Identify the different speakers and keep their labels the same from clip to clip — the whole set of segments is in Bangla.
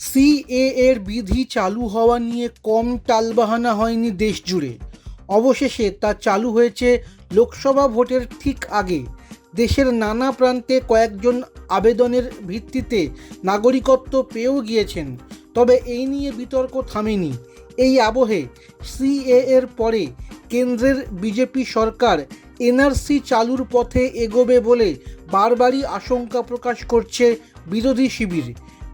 Speaker 1: সিএ এর বিধি চালু হওয়া নিয়ে কম টালবাহানা হয়নি দেশ জুড়ে। অবশেষে তা চালু হয়েছে লোকসভা ভোটের ঠিক আগে। দেশের নানা প্রান্তে কয়েকজন আবেদনের ভিত্তিতে নাগরিকত্ব পেয়েও গিয়েছেন। তবে এই নিয়ে বিতর্ক থামেনি। এই আবহে সিএ এর পরে কেন্দ্রের বিজেপি সরকার এনআরসি চালুর পথে এগোবে বলে বারবারই আশঙ্কা প্রকাশ করছে বিরোধী শিবির।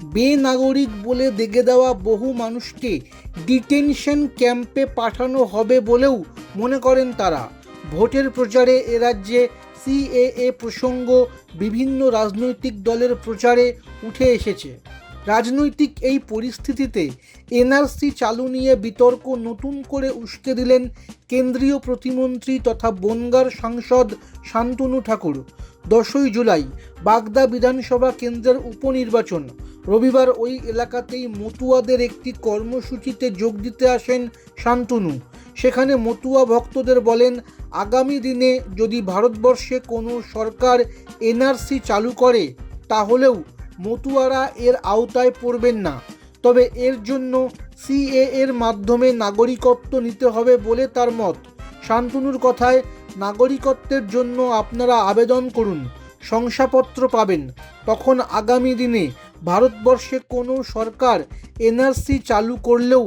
Speaker 1: বেনাগরিক বলে দেগে দেওয়া বহু মানুষকে ডিটেনশন ক্যাম্পে পাঠানো হবে বলেও মনে করেন তারা। ভোটের প্রচারে এ রাজ্যে সিএএ প্রসঙ্গ বিভিন্ন রাজনৈতিক দলের প্রচারে উঠে এসেছে। রাজনৈতিক এই পরিস্থিতিতে এনআরসি চালু নিয়ে বিতর্ক নতুন করে উস্কে দিলেন কেন্দ্রীয় প্রতিমন্ত্রী তথা বনগার সাংসদ শান্তনু ঠাকুর। দশই জুলাই বাগদা বিধানসভা কেন্দ্রের উপনির্বাচন। রবিবার ওই এলাকাতেই মতুয়াদের একটি কর্মসূচিতে যোগ দিতে আসেন শান্তনু। সেখানে মতুয়া ভক্তদের বলেন, আগামী দিনে যদি ভারতবর্ষে কোনো সরকার এনআরসি চালু করে, তাহলেও মতুয়ারা এর আওতায় পড়বেন না। তবে এর জন্য সিএ এর মাধ্যমে নাগরিকত্ব নিতে হবে বলে তার মত। শান্তনুর কথায় নাগরিকত্বের জন্য আপনারা আবেদন করুন, শংসাপত্র পাবেন। তখন আগামী দিনে ভারতবর্ষে কোনো সরকার এনআরসি চালু করলেও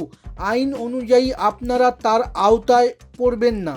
Speaker 1: আইন অনুযায়ী আপনারা তার আওতায় পড়বেন না।